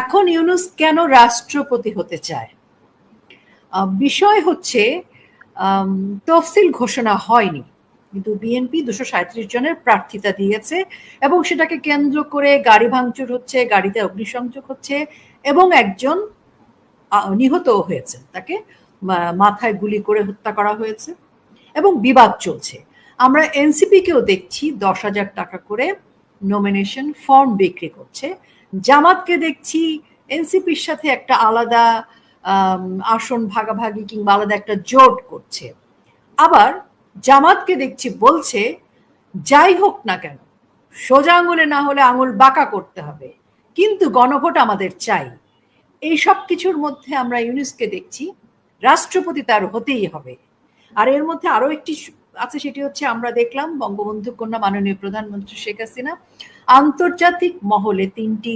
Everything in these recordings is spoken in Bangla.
এখন ইউনুস কেন রাষ্ট্রপতি হতে চায়? বিষয় হচ্ছে তফসিল ঘোষণা হয়নি কিন্তু বিএনপি দুশো সাঁত্রিশ জনের প্রার্থিতা দিয়েছে এবং সেটাকে কেন্দ্র করে গাড়ি ভাঙচুর হচ্ছে গাড়িতে অগ্নিসংযোগ হচ্ছে এবং একজন আহ, নিহতও হয়েছে তাকে মাথায় গুলি করে হত্যা করা হয়েছে এবং বিবাদ চলছে। আমরা এনসিপি কেও দেখছি দশ হাজার টাকা করে নমিনেশন ফর্ম বিক্রি করছে। জামাতকে দেখছি এনসিপির সাথে একটা আলাদা আসন ভাগাভাগি কিংবা আলাদা একটা জোট করছে। আবার জামাতকে দেখছি বলছে, যাই হোক না কেন, সোজা আঙুলে না হলে আঙুল বাঁকা করতে হবে, কিন্তু গণভোট আমাদের চাই। এই সব কিছুর মধ্যে আমরা ইউনিসকে দেখছি, রাষ্ট্রপতি তার হতেই হবে। আর এর মধ্যে আরও একটি আছে সেটি হচ্ছে আমরা দেখলাম বঙ্গবন্ধু কন্যা মাননীয় প্রধানমন্ত্রী শেখ হাসিনা। আন্তর্জাতিক মহলে তিনটি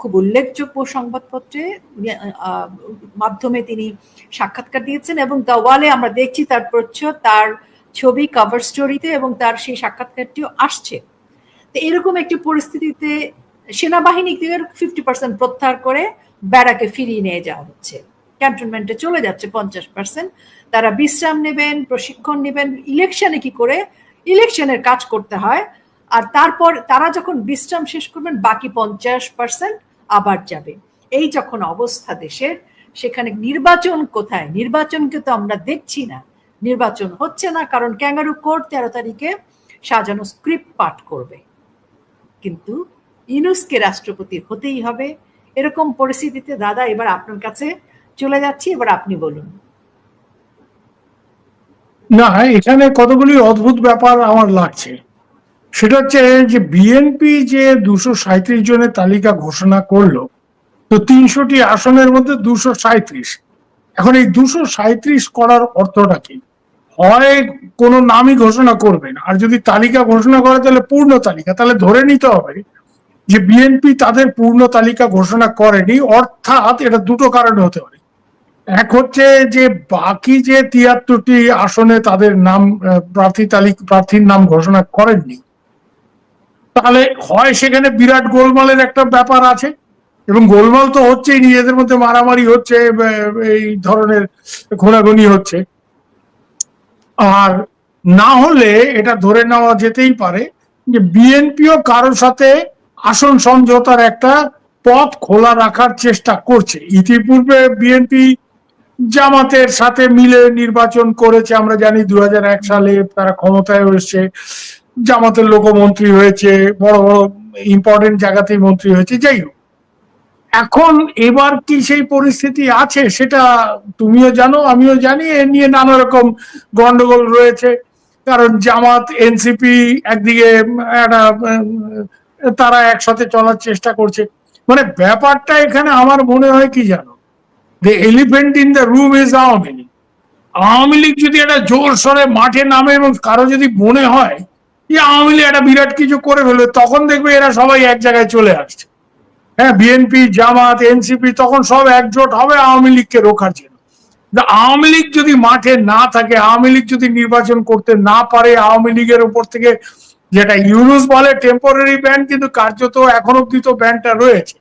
খুব উল্লেখযোগ্য সংবাদপত্রে মাধ্যমে তিনি সাক্ষাৎকার দিয়েছেন এবং দেওয়ালে আমরা দেখছি তার প্রচ্ছদ তার ছবি কভার স্টোরিতে এবং তার সেই সাক্ষাৎকারটিও আসছে। তো এরকম একটি পরিস্থিতিতে সেনাবাহিনী ফিফটি পার্সেন্ট প্রত্যাহার করে ব্যারাকে ফিরিয়ে নিয়ে যাওয়া হচ্ছে। ক্যান্টনমেন্টে চলে যাচ্ছে পঞ্চাশ পার্সেন্ট তারা বিশ্রাম নেবেন, প্রশিক্ষণ নেবেন ইলেকশনে কি করে ইলেকশনের কাজ করতে হয় আর তারপর তারা যখন বিশ্রাম শেষ করবেন, বাকি পঞ্চাশ পার্সেন্ট আবার যাবে। এই যখন অবস্থা দেশের, সেখানে নির্বাচন কোথায়? নির্বাচনকে তো আমরা দেখছি না। নির্বাচন হচ্ছে না, কারণ ক্যাঙ্গারু কোর্ট তেরো তারিখে সাজানো স্ক্রিপ্ট পাঠ করবে। কিন্তু ইনুসকে রাষ্ট্রপতি হতেই হবে। এরকম পরিস্থিতিতে দাদা, এবার আপনার কাছে চলে যাচ্ছি, এবার আপনি বলুন। না, এখানে কতগুলি অদ্ভুত ব্যাপার আমার লাগছে। সেটা হচ্ছে যে বিএনপি যে দুশো সাঁত্রিশ জনের তালিকা ঘোষণা করল, তো তিনশোটি আসনের মধ্যে দুশো সাঁত্রিশ এখন এই দুশো সাঁত্রিশ করার অর্থটা কি? হয় কোনো নামই ঘোষণা করবেন আর যদি তালিকা ঘোষণা করে, তাহলে পূর্ণ তালিকা। তাহলে ধরে নিতে হবে যে বিএনপি তাদের পূর্ণ তালিকা ঘোষণা করেনি, অর্থাৎ এটা দুটো কারণে হতে পারে। এক হচ্ছে যে বাকি যে তিয়াত্তরটি আসনে তাদের নাম প্রার্থী তালিকা, প্রার্থীর নাম ঘোষণা করেননি তাহলে হয় সেখানে বিরাট গোলমালের একটা ব্যাপার আছে। এবং গোলমাল তো হচ্ছেই, নিজেদের মধ্যে মারামারি হচ্ছে এই ধরনের ঘোরাঘুনি হচ্ছে। আর না হলে এটা ধরে নেওয়া যেতেই পারে যে বিএনপিও কারোর সাথে আসন সমঝোতার একটা পথ খোলা রাখার চেষ্টা করছে। ইতিপূর্বে বিএনপি জামাতের সাথে মিলে নির্বাচন করেছে, আমরা জানি দু হাজার এক সালে তারা ক্ষমতায় এসেছে। জামাতের লোকমন্ত্রী হয়েছে, বড় বড় ইম্পর্টেন্ট জায়গাতেই মন্ত্রী হয়েছে, যাই হোক। এখন এবার কি সেই পরিস্থিতি আছে সেটা তুমিও জানো, আমিও জানি এ নিয়ে নানা রকম গন্ডগোল রয়েছে। কারণ জামাত, এনসিপি একদিকে একটা, তারা একসাথে চলার চেষ্টা করছে। মানে ব্যাপারটা এখানে আমার মনে হয় কি জানো? The elephant in the room is Awami League Awami League যদি একটা জোর সরে মাঠে নামে এবং কারও যদি মনে হয় আওয়ামী লীগ একটা বিরাট কিছু করে ফেলবে, তখন দেখবে এরা সবাই এক জায়গায় চলে আসছে। হ্যাঁ বিএনপি, জামাত, এনসিপি তখন সব একজোট হবে আওয়ামী লীগকে রোখার জন্য। আওয়ামী লীগ যদি মাঠে না থাকে, আওয়ামী লীগ যদি নির্বাচন করতে না পারে, আওয়ামী লীগের উপর থেকে যেটা ইউনুস বলে টেম্পোরারি ব্যান কিন্তু কার্যত এখন অব্দি তো ব্যানটা রয়েছে।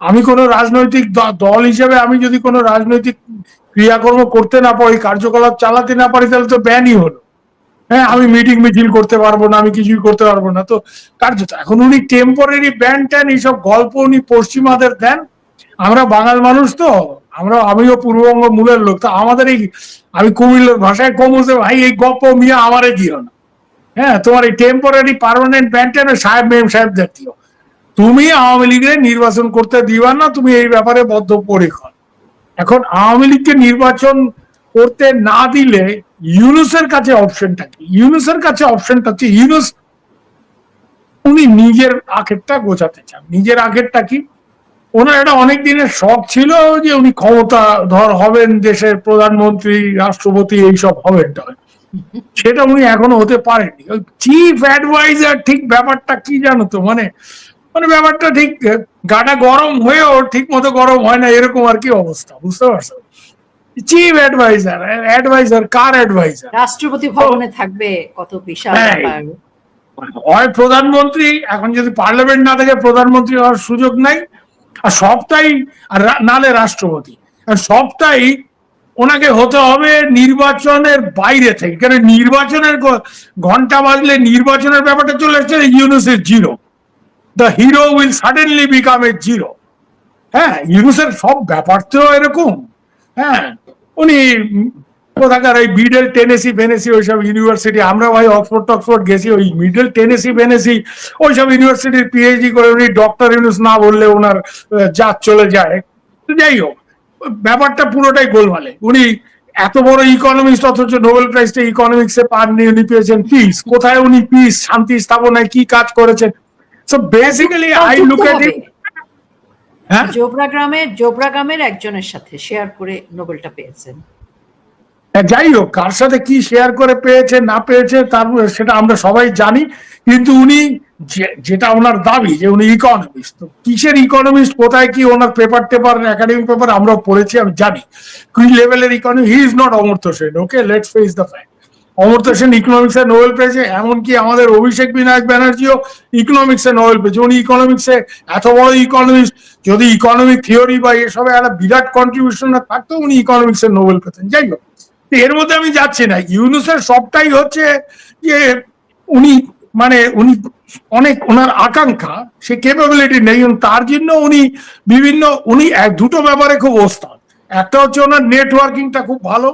আমি কোনো রাজনৈতিক দল হিসেবে আমি যদি কোনো রাজনৈতিক ক্রিয়াকর্ম করতে না পারি, কার্যকলাপ চালাতে না পারি, তাহলে তো ব্যানই হলো। হ্যাঁ আমি মিটিং মিছিল করতে পারব না, আমি কিছুই করতে পারব না। তো কার্যত এখন উনি টেম্পোরারি ব্যান ট্যান এইসব গল্প উনি পশ্চিমাদের দেন। আমরা বাঙাল মানুষ তো, আমরা, আমিও পূর্ববঙ্গ মূলের লোক, তো আমাদের এই, আমি কুমিল্লার ভাষায় কম বুঝতে ভাই, এই গপ্প মিয়া আমারে দিও না। হ্যাঁ তোমার এই টেম্পোরারি পার্মানেন্ট ব্যান ট্যান সাহেব, মেম সাহেব জাতীয় তুমি আওয়ামী লীগের নির্বাচন করতে দিবা না, তুমি এই ব্যাপারে বদ্ধ বদ্ধপরিকর। এখন আওয়ামী লীগকে নির্বাচন করতে না দিলে ইউনুসের কাছে অপশনটা কি? ইউনুসের কাছে অপশনটা হচ্ছে ইউনুস, উনি নিজের আখেরটা গোছাতে চান। নিজের আখেরটা কি? ওনার একটা অনেক দিনের শখ ছিল যে উনি ক্ষমতা, ধর হবেন দেশের প্রধানমন্ত্রী, রাষ্ট্রপতি, এইসব হবেন। সেটা উনি এখনও হতে পারেননি। চিফ অ্যাডভাইজার ঠিক ব্যাপারটা কি জানো তো? মানে মানে ব্যাপারটা ঠিক গাটা গরম হয়েও ঠিক মতো গরম হয় না, এরকম আর কি অবস্থা, বুঝতে পারছ? চিফ অ্যাডভাইজার অ্যাডভাইজার কার অ্যাডভাইজার রাষ্ট্রপতি ভবনে থাকবে কত বিশাল হ্যাঁ। হয় প্রধানমন্ত্রী এখন যদি পার্লামেন্ট না থাকে প্রধানমন্ত্রী হওয়ার সুযোগ নাই। আর সবটাই আর নালে রাষ্ট্রপতি। আর সবটাই ওনাকে হতে হবে নির্বাচনের বাইরে থেকে। কারণ নির্বাচনের ঘণ্টা বাজলে নির্বাচনের ব্যাপারটা চলে আসছে ইউনুসের zero. The hero will suddenly become a zero হ্যাঁ ইউনুসের সব ব্যাপার তো এরকম। হ্যাঁ উনি কোথাকার ওই মিডল টেনেসি ফেনেসি ওইসব ইউনিভার্সিটি আমরা ভাই অক্সফোর্ড টক্সফোর্ড গেছি ওই মিডল টেনেসি ফেনেসি ওইসব ইউনিভার্সিটির পিএইচডি করে উনি ডক্টর ইউনুস না বললে ওনার জাত চলে যায়। তো যাই হোক ব্যাপারটা পুরোটাই গোলমালে। উনি এত বড় ইকোনমিস্ট অথচ নোবেল প্রাইজটা ইকোনমিক্সে পাননি উনি পেয়েছেন পিস কোথায় উনি পিস শান্তি স্থাপনায় কি কাজ করেছেন? So basically I look at হবে। হ্যাঁ? জোবরা গ্রামের জোবরা গ্রামের একজনের সাথে শেয়ার করে নোবেলটা পেয়েছেন। হ্যাঁ, যাই হোক কার সাথে কি শেয়ার করে পেয়েছে না পেয়েছে তার সেটা আমরা সবাই জানি কিন্তু উনি যেটা ওনার দাবি যে উনি ইকোনমিস্ট তো কিসের ইকোনমিস্ট কোথায় কি ওনার পেপার টেপার একাডেমিক পেপার আমরাও পড়েছি আমি জানি। কি লেভেলের economy he is not Amartya Sen okay let's face the fact Amartya Sen economics Nobel পেয়েছে এমনকি আমাদের অভিষেক বিনায়ক ব্যানার্জিও ইকোনমিক্স নোবেল পেয়েছে উনি ইকোনমিক্সে এত বড় ইকোনমিস্ট যদি ইকোনমিক থিওরি বা এসবে একটা বিরাট কন্ট্রিবিউশন না থাকতো, উনি ইকোনমিক্স নোবেল পেতেন। যাই হোক, এর মধ্যে আমি যাচ্ছি না। ইউনুসের সবটাই হচ্ছে যে উনি মানে উনি অনেক ওনার আকাঙ্ক্ষা, সে কেপাবিলিটি নেই তার জন্য উনি বিভিন্ন, উনি এক, দুটো ব্যাপারে খুব ওস্তাদ। একটা হচ্ছে ওনার নেটওয়ার্কিংটা খুব ভালো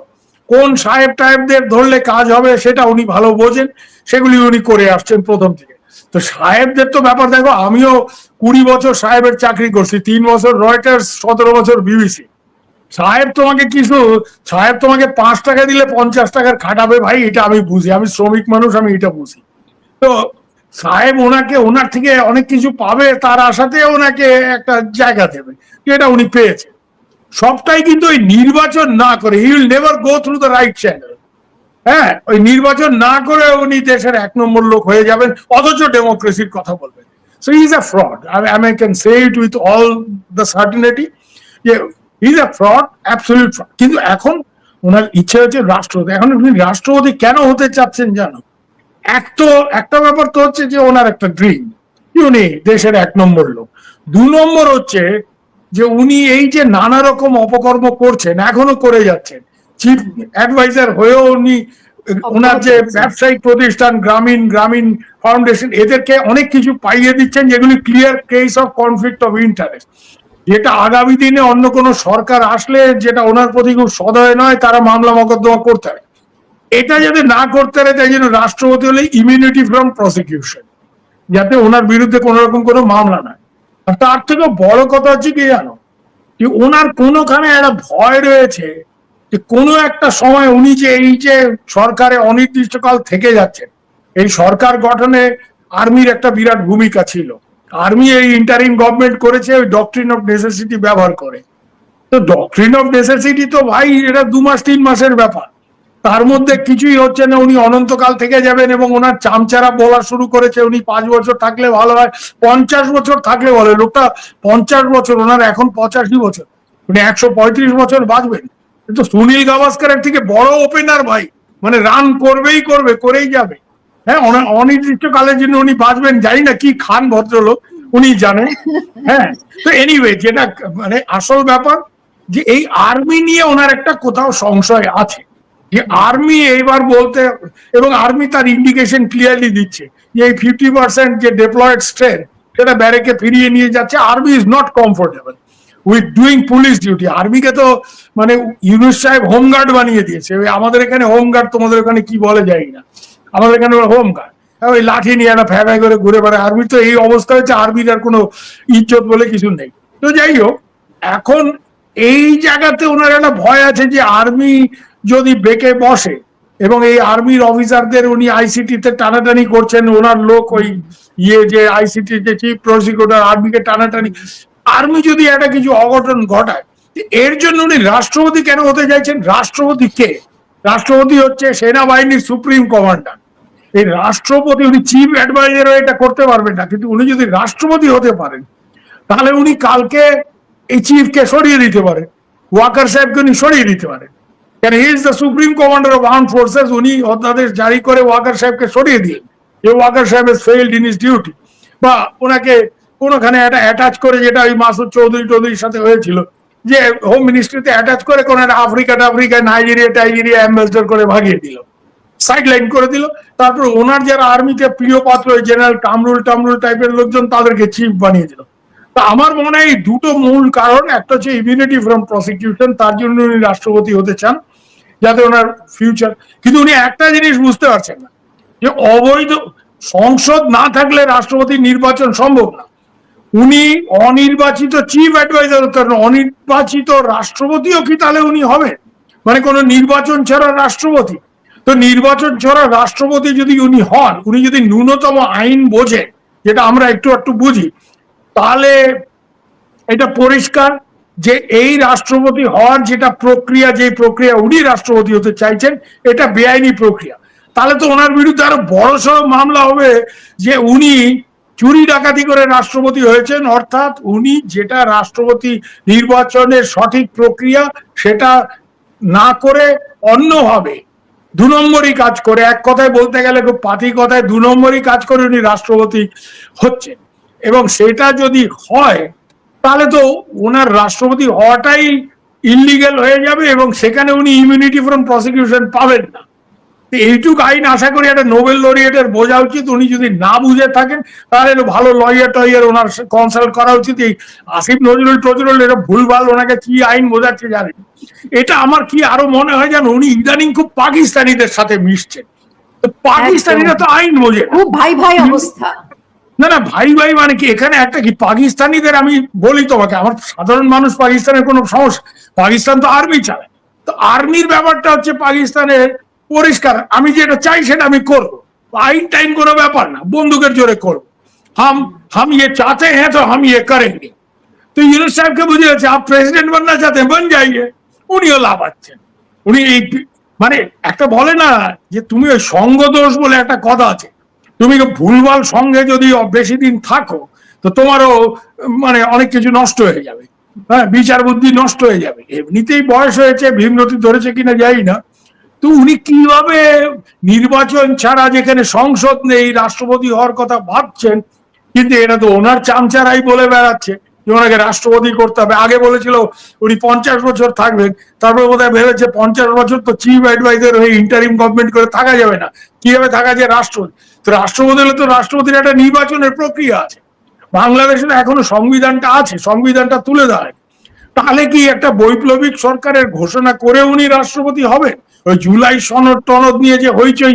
কোন সাহেব টাহেবদের ধরলে কাজ হবে সেটা উনি ভালো বোঝেন, সেগুলি উনি করে আসছেন প্রথম থেকে। তো সাহেবদের তো ব্যাপার দেখো, আমিও কুড়ি বছর সাহেবের চাকরি করছি, তিন বছর রয়টার্স সতেরো বছর বিবিসি সাহেব তোমাকে কিছু, সাহেব তোমাকে পাঁচ টাকা দিলে পঞ্চাশ টাকার খাটাবে ভাই, এটা আমি বুঝি, আমি শ্রমিক মানুষ, আমি এটা বুঝি। তো সাহেব ওনাকে, ওনার থেকে অনেক কিছু পাবে, তার আশাতে ওনাকে একটা জায়গা দেবে, এটা উনি পেয়েছে সবটাই কিন্তু ওই নির্বাচন না করে he will never go through the right channel হ্যাঁ ওই নির্বাচন না করে উনি দেশের এক নম্বর লোক হয়ে যাবেন, অথচ ডেমোক্রেসির কথা বলবেন। So is a fraud I can say it with all the certainty যে is a fraud absolute fraud কিন্তু এখন ওনার ইচ্ছে হচ্ছে রাষ্ট্রপতি। এখন উনি রাষ্ট্রপতি কেন হতে চাচ্ছেন জানো? এক তো, একটা ব্যাপার তো হচ্ছে যে ওনার একটা ড্রিম উনি দেশের এক নম্বর লোক। দু নম্বর হচ্ছে যে উনি এই যে নানা রকম অপকর্ম করছেন এখনও করে যাচ্ছেন। চিফ অ্যাডভাইজার হয়েও উনি ওনার যে ব্যবসায়িক প্রতিষ্ঠান গ্রামীণ গ্রামীণ ফাউন্ডেশন এদেরকে অনেক কিছু পাইয়ে দিচ্ছেন যেগুলি clear case of conflict of interest যেটা আগামী দিনে অন্য কোনো সরকার আসলে যেটা ওনার প্রতি খুব সদয় নয় তারা মামলা মকদ্দমা করতে হবে। এটা যাতে না করতে পারে তাই জন্য রাষ্ট্রপতি হলে ইমিউনিটি ফ্রম প্রসিকিউশন যাতে ওনার বিরুদ্ধে কোনো রকম কোনো মামলা নাই তার থেকে বড় কথা হচ্ছে কি জানো? যে ওনার কোনোখানে একটা ভয় রয়েছে যে কোনো একটা সময় উনি যে এই যে সরকারে অনির্দিষ্টকাল থেকে যাচ্ছেন, এই সরকার গঠনে আর্মির একটা বিরাট ভূমিকা ছিল। আর্মি এই ইন্টারিম গভর্নমেন্ট করেছে, ওই ডক্ট্রিন অফ নেসেসিটি ব্যবহার করে। তো ডক্ট্রিন অফ নেসেসিটি তো ভাই, এটা দু মাস, তিন মাসের ব্যাপার। তার মধ্যে কিছুই হচ্ছে না, উনি অনন্তকাল থেকে যাবেন এবং ওনার চামচারা বলা শুরু করেছে, উনি পাঁচ বছর থাকলে ভালো হয়, পঞ্চাশ বছর থাকলে বলে, লোকটা পঞ্চাশ বছর, ওনার এখন পঁচাশি বছর, উনি একশো পঁয়ত্রিশ বছর বাঁচবেন। কিন্তু সুনীল গাভাস্কারের থেকে বড় ওপেনার ভাই মানে রান করবেই করবে, করেই যাবে। হ্যাঁ অন- অনির্দিষ্টকালের জন্য উনি বাঁচবেন, জানি না কি খান ভদ্রলোক, উনি জানেন। হ্যাঁ তো এনিওয়ে যেটা মানে আসল ব্যাপার যে এই আর্মি নিয়ে ওনার একটা কোথাও সংশয় আছে। যে আর্মি এইবার বলতে এবং আর্মি তার ইন্ডিকেশন ক্লিয়ারলি দিচ্ছে যে এই ফিফটি পার্সেন্ট যে ডেপ্লয়েড স্ট্রেন সেটা ব্যারেকে ফিরিয়ে নিয়ে যাচ্ছে। Army is not comfortable with doing police duty আর্মিকে তো মানে ইউনুস সাহেব হোমগার্ড বানিয়ে দিয়েছে। আমাদের এখানে হোমগার্ড তোমাদের ওখানে কি বলে যাই না। আমাদের এখানে হোমগার্ড ওই লাঠি নিয়ে একটা ফ্যাঁ করে ঘুরে বেড়ায়। আর্মির তো এই অবস্থা হচ্ছে আর্মির আর কোনো ইজ্জত বলে কিছু নেই। তো যাই হোক, এখন এই জায়গাতে ওনার একটা ভয় আছে যে আর্মি যদি বেঁকে বসে এবং এই আর্মির অফিসারদের উনি আইসিটিতে টানাটানি করছেন, ওনার লোক ওই ইয়ে যে আইসিটি যে চিফ প্রসিকিউটর আর্মিকে টানাটানি। আর্মি যদি একটা কিছু অঘটন ঘটায় এর জন্য উনি রাষ্ট্রপতি কেন হতে চাইছেন? রাষ্ট্রপতি কে? রাষ্ট্রপতি হচ্ছে সেনাবাহিনীর সুপ্রিম কমান্ডার। এই রাষ্ট্রপতি উনি চিফ অ্যাডভাইজারও এটা করতে পারবেন না, কিন্তু উনি যদি রাষ্ট্রপতি হতে পারেন, তাহলে উনি কালকে এই চিফকে সরিয়ে দিতে পারেন। ওয়াকার সাহেবকে উনি সরিয়ে দিতে পারেন। Is the supreme commander of armed forces উনি অধ্যাদেশ জারি করে ওয়াকার সাহেবকে সরিয়ে যে ওয়াকার সাহেব is failed in his duty বা ওনাকে কোনোখানে একটা অ্যাটাচ করে, যেটা ওই মাসুদ চৌধুরী সাথে হয়েছিল, যে হোম মিনিস্ট্রিতে অ্যাটাচ করে কোন একটা আফ্রিকা টাফ্রিকা, নাইজেরিয়া টাইজেরিয়া অ্যাম্বাসডর করে ভাগিয়ে দিল। সাইড লাইন করে দিল। তারপর ওনার যারা আর্মিতে প্রিয় পাত্র জেনারেল কামরুল টামরুল টাইপের লোকজন, তাদেরকে চিফ বানিয়ে দিল। তা আমার মনে হয় দুটো মূল কারণ, একটা হচ্ছে ইমিউনিটি ফ্রম প্রসিকিউশন তার জন্য উনি রাষ্ট্রপতি হতে চান, যাতে ওনার ফিউচার কিন্তু উনি একটা জিনিস বুঝতে পারছেন না, যে অবৈধ, সংসদ না থাকলে রাষ্ট্রপতি নির্বাচন সম্ভব না। উনি অনির্বাচিত চিফ অ্যাডভাইজার কারণ অনির্বাচিত রাষ্ট্রপতিও কি তাহলে উনি হবে মানে কোনো নির্বাচন ছাড়া রাষ্ট্রপতি। তো নির্বাচন ছাড়া রাষ্ট্রপতি যদি উনি হন, উনি যদি ন্যূনতম আইন বোঝে, যেটা আমরা একটু একটু বুঝি তাহলে এটা পরিষ্কার যে এই রাষ্ট্রপতি হওয়ার যেটা প্রক্রিয়া যে প্রক্রিয়া উনি রাষ্ট্রপতি হতে চাইছেন, এটা বেআইনি প্রক্রিয়া। তাহলে তো ওনার বিরুদ্ধে আরও বড় সড় মামলা হবে যে উনি চুরি ডাকাতি করে রাষ্ট্রপতি হয়েছেন, অর্থাৎ উনি যেটা রাষ্ট্রপতি নির্বাচনের সঠিক প্রক্রিয়া সেটা না করে অন্যভাবে দু নম্বরই কাজ করে। এক কথায় বলতে গেলে খুব পাতি কথায় দু নম্বরই কাজ করে উনি রাষ্ট্রপতি হচ্ছেন। এবং সেটা যদি হয় তাহলে তো ওনার রাষ্ট্রপতি হওয়াটাই ইলিগেল হয়ে যাবে এবং সেখানে উনি ইমিউনিটি ফ্রম প্রসিকিউশন পাবেন না। এইটুকু আইন আশা করি একটা নোবেল লরিয়েটের বোঝা উচিত। উনি যদি না বুঝে থাকেন তাহলে ভালো লয়ার টয়ার ওনার কনসাল্ট করা উচিত। এই আসিফ নজরুল টজরুল এটা ভুলভাল ওনাকে কি আইন বোঝাচ্ছে জানেন? এটা আমার কি আরও মনে হয় জানো উনি ইদানিং খুব পাকিস্তানিদের সাথে মিশছেন। তো পাকিস্তানিরা তো আইন বোঝে খুব ভাই ভাই অবস্থা। না না, ভাই ভাই মানে কি? এখানে একটা কি? পাকিস্তানিদের আমি বলি তোমাকে, আমার সাধারণ মানুষ পাকিস্তানের কোনো সমস্যা পাকিস্তান তো আর্মি চায় তো আর্মির ব্যাপারটা হচ্ছে পাকিস্তানের পরিষ্কার। আমি যেটা চাই সেটা আমি করব। আইন টাইন কোনো ব্যাপার না, বন্দুকের জোরে করব। হাম হাম ইয়ে চাতে হ্যাঁ তো হাম ইয়ে করেননি তো ইউনুস সাহেবকে বুঝিয়েছে আপ প্রেসিডেন্ট বাননা চাতে বন যাইয়ে, উনিও লাভাচ্ছেন উনি এই মানে একটা বলে না যে, তুমি ওই সঙ্গ দোষ বলে একটা কথা আছে। তুমি ভুলভাল সঙ্গে যদি বেশি দিন থাকো, তো তোমারও মানে অনেক কিছু নষ্ট হয়ে যাবে। হ্যাঁ বিচার বুদ্ধি নষ্ট হয়ে যাবে। এমনিতেই বয়স হয়েছে, ভীমরতি ধরেছে কিনা যাই না। তো উনি কীভাবে নির্বাচন ছাড়া যেখানে সংসদ নেই, রাষ্ট্রপতি হওয়ার কথা ভাবছেন, কিন্তু এটা তো ওনার চামচারাই বলে বেড়াচ্ছে। ওনাকে রাষ্ট্রপতি করতে হবে। আগে বলেছিল উনি পঞ্চাশ বছর থাকবেন, তারপর বোধহয় ভেবেছে পঞ্চাশ বছর তো চিফ অ্যাডভাইজার হয়ে ইন্টারিম গভর্নমেন্ট করে থাকা যাবে না। কীভাবে থাকা যায় রাষ্ট্রপতি? তো রাষ্ট্রপতি হলে তো রাষ্ট্রপতির একটা নির্বাচনের প্রক্রিয়া আছে। বাংলাদেশে এখনও সংবিধানটা আছে, সংবিধানটা তুলে দেয় তাহলে কি একটা বৈপ্লবিক সরকারের ঘোষণা করে উনি রাষ্ট্রপতি হবেন? ওই জুলাই সনদ টনদ নিয়ে যে হইচই